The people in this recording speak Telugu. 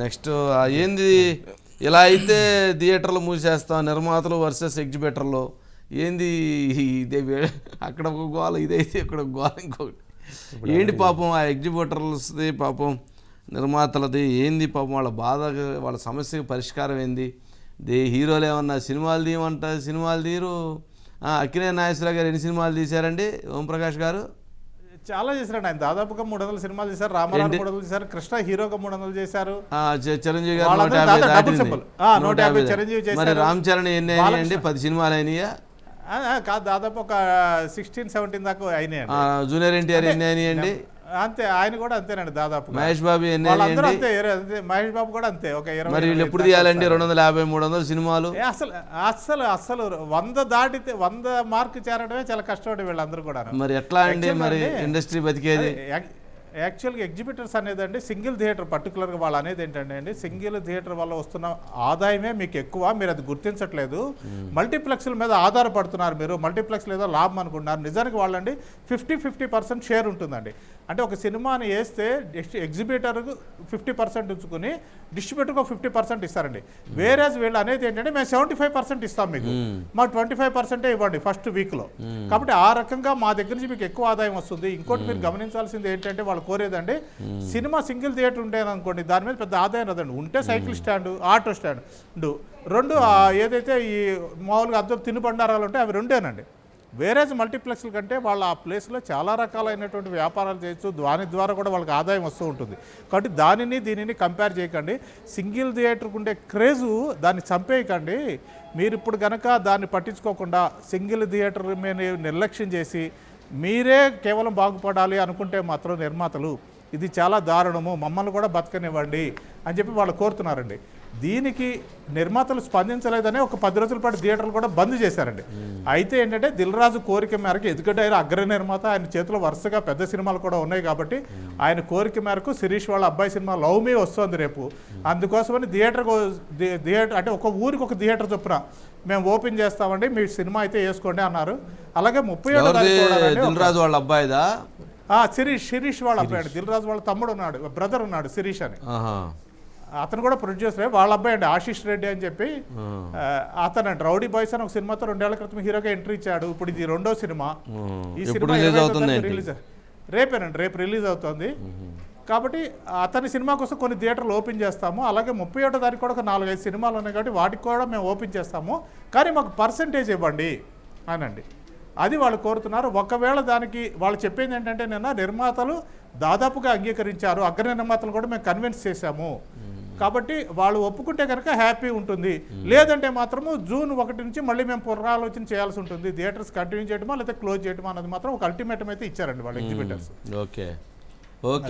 నెక్స్ట్ ఏంది? ఇలా అయితే థియేటర్లు మూసేస్తాం నిర్మాతలు వర్సెస్ ఎగ్జిబిటర్లు. ఏంది? ఇదే అక్కడ ఒక గోల ఇదైతే ఇక్కడ ఒక గోల ఇంకొకటి. ఏంటి పాపం ఆ ఎగ్జిబిటర్స్ది పాపం నిర్మాతలది? ఏంది పాపం వాళ్ళ బాధ వాళ్ళ సమస్యకి పరిష్కారం ఏంది? దే హీరోలు ఏమన్నా సినిమాలు తీయమంట సినిమాలు తీరు అక్కినే నాగేశ్వరరావు గారు ఎన్ని సినిమాలు తీశారండి? ఓంప్రకాష్ గారు? చాలా చేశారండి. ఆయన దాదాపుగా మూడు వందల సినిమాలు చేశారు. రామారావు మూడు వందలు చేశారు. కృష్ణ హీరోగా మూడు వందలు చేశారు. చిరంజీవి గారు నూట యాభై చిరంజీవి చేశారు. రామ్ చరణ్ ఎన్ని అయినాయండి? పది సినిమాలు అయినాయా? కాదు దాదాపు ఒక సిక్స్టీన్ సెవెంటీన్ దాకా అయినాయండి. ఆ, జూనియర్ ఎన్టీఆర్ ఎన్ని అయినాయండి? అంతే ఆయన కూడా అంతేనండి దాదాపు మహేష్ బాబు అంతే. మహేష్ బాబు కూడా అంతే ఒక ఇరవై మరి వీళ్ళు ఎప్పుడు తీయాలండి? రెండు వందల యాభై మూడు వందల సినిమాలు? అసలు అసలు అసలు వంద దాటితే వంద మార్కు చేరడమే చాలా కష్టపడి వీళ్ళందరూ కూడా మరి ఎట్లా అండి? మరి ఇండస్ట్రీ బతికేది? యాక్చువల్గా ఎగ్జిబిటర్స్ అనేది అండి సింగిల్ థియేటర్ పర్టికులర్గా వాళ్ళు అనేది ఏంటంటే అండి సింగిల్ థియేటర్ వల్ల వస్తున్న ఆదాయమే మీకు ఎక్కువ మీరు అది గుర్తించట్లేదు. మల్టీప్లెక్స్ల మీద ఆధారపడుతున్నారు మీరు మల్టీప్లెక్స్ ఏదో లాభం అనుకుంటున్నారు. నిజానికి వాళ్ళండి ఫిఫ్టీ ఫిఫ్టీ పర్సెంట్ షేర్ ఉంటుందండి. అంటే ఒక సినిమాని వేస్తే ఎగ్జిబిటర్ ఫిఫ్టీ పర్సెంట్ ఉంచుకుని డిస్ట్రిబ్యూటర్కి ఫిఫ్టీ పర్సెంట్ ఇస్తారండి. వేరేజ్ వీళ్ళు అనేది ఏంటంటే మేము సెవెంటీ ఫైవ్ పర్సెంట్ ఇస్తాం మీకు. మాకు ట్వంటీ ఫైవ్ పర్సెంటే ఇవ్వండి ఫస్ట్ వీక్లో. కాబట్టి ఆ రకంగా మా దగ్గర నుంచి మీకు ఎక్కువ ఆదాయం వస్తుంది. ఇంకోటి మీరు గమనించాల్సింది ఏంటంటే వాళ్ళు కోరేదండి. సినిమా సింగిల్ థియేటర్ ఉండేదనుకోండి దాని మీద పెద్ద ఆదాయం రాదండి. ఉంటే సైకిల్ స్టాండ్ ఆటో స్టాండ్. రెండు ఏదైతే ఈ మామూలుగా అద్దం తినుబండారాలు ఉంటాయి అవి రెండేనండి. వేరేజ్ మల్టీప్లెక్స్ల కంటే వాళ్ళ ఆ ప్లేస్లో చాలా రకాలైనటువంటి వ్యాపారాలు చేయొచ్చు. దాని ద్వారా కూడా వాళ్ళకి ఆదాయం వస్తూ ఉంటుంది. కాబట్టి దానిని దీనిని కంపేర్ చేయకండి. సింగిల్ థియేటర్కు ఉండే క్రేజు దాన్ని చంపేయకండి. మీరు ఇప్పుడు కనుక దాన్ని పట్టించుకోకుండా సింగిల్ థియేటర్ మీద నిర్లక్ష్యం చేసి మీరే కేవలం బాగుపడాలి అనుకుంటే మాత్రం నిర్మాతలు ఇది చాలా దారుణము మమ్మల్ని కూడా బతకనివ్వండి అని చెప్పి వాళ్ళు కోరుతున్నారండి. దీనికి నిర్మాతలు స్పందించలేదనే ఒక పది రోజుల పాటు థియేటర్లు కూడా బంద్ చేశారండి. అయితే ఏంటంటే దిల్ రాజు కోరిక మేరకు ఎందుకంటే ఆయన అగ్ర నిర్మాత ఆయన చేతిలో వరుసగా పెద్ద సినిమాలు కూడా ఉన్నాయి కాబట్టి ఆయన కోరిక మేరకు శిరీష్ వాళ్ళ అబ్బాయి సినిమా లవ్ మీ వస్తుంది రేపు. అందుకోసమని థియేటర్ థియేటర్ అంటే ఒక ఊరికి ఒక థియేటర్ చొప్పున మేము ఓపెన్ చేస్తామండి మీ సినిమా అయితే వేసుకోండి అన్నారు. అలాగే ముప్పై ఏడో ఎవరిది? తారీఖు చూడాలండి ఒక- దిల్ రాజు వాళ్ళ అబ్బాయిదా? శిరీష్ శిరీష్ వాళ్ళ అబ్బాయి దిల్ రాజు వాళ్ళ తమ్ముడు ఉన్నాడు బ్రదర్ ఉన్నాడు శిరీష్ అని. అతను కూడా ప్రొడ్యూసర్ వాళ్ళ అబ్బాయి అండి ఆశీష్ రెడ్డి అని చెప్పి అతను అండి. రౌడీ బాయ్స్ అని ఒక సినిమాతో రెండేళ్ళ క్రితం హీరోగా ఎంట్రీ ఇచ్చాడు. ఇప్పుడు ఇది రెండో సినిమా. ఈ సినిమా రిలీజ్ రేపేనండి రేపు రిలీజ్ అవుతుంది. కాబట్టి అతని సినిమా కోసం కొన్ని థియేటర్లు ఓపెన్ చేస్తాము. అలాగే ముప్పై ఒకటో తారీఖు కూడా ఒక నాలుగైదు సినిమాలు ఉన్నాయి కాబట్టి వాటికి కూడా మేము ఓపెన్ చేస్తాము. కానీ మాకు పర్సంటేజ్ ఇవ్వండి అనండి. అది వాళ్ళు కోరుతున్నారు. ఒకవేళ దానికి వాళ్ళు చెప్పింది ఏంటంటే నిన్న నిర్మాతలు దాదాపుగా అంగీకరించారు. అగ్ర నిర్మాతలు కూడా మేము కన్విన్స్ చేశాము. కాబట్టి వాళ్ళు ఒప్పుకుంటే కనుక హ్యాపీ ఉంటుంది. లేదంటే మాత్రము జూన్ ఒకటి నుంచి మళ్ళీ మేము పునరాలోచన చేయాల్సి ఉంటుంది. థియేటర్స్ కంటిన్యూ చేయడమా లేకపోతే క్లోజ్ చేయడమా అన్నది మాత్రం ఒక అల్టిమేటం అయితే ఇచ్చారండి వాళ్ళు ఎగ్జిబిటర్స్ ఓకే. ఓకే.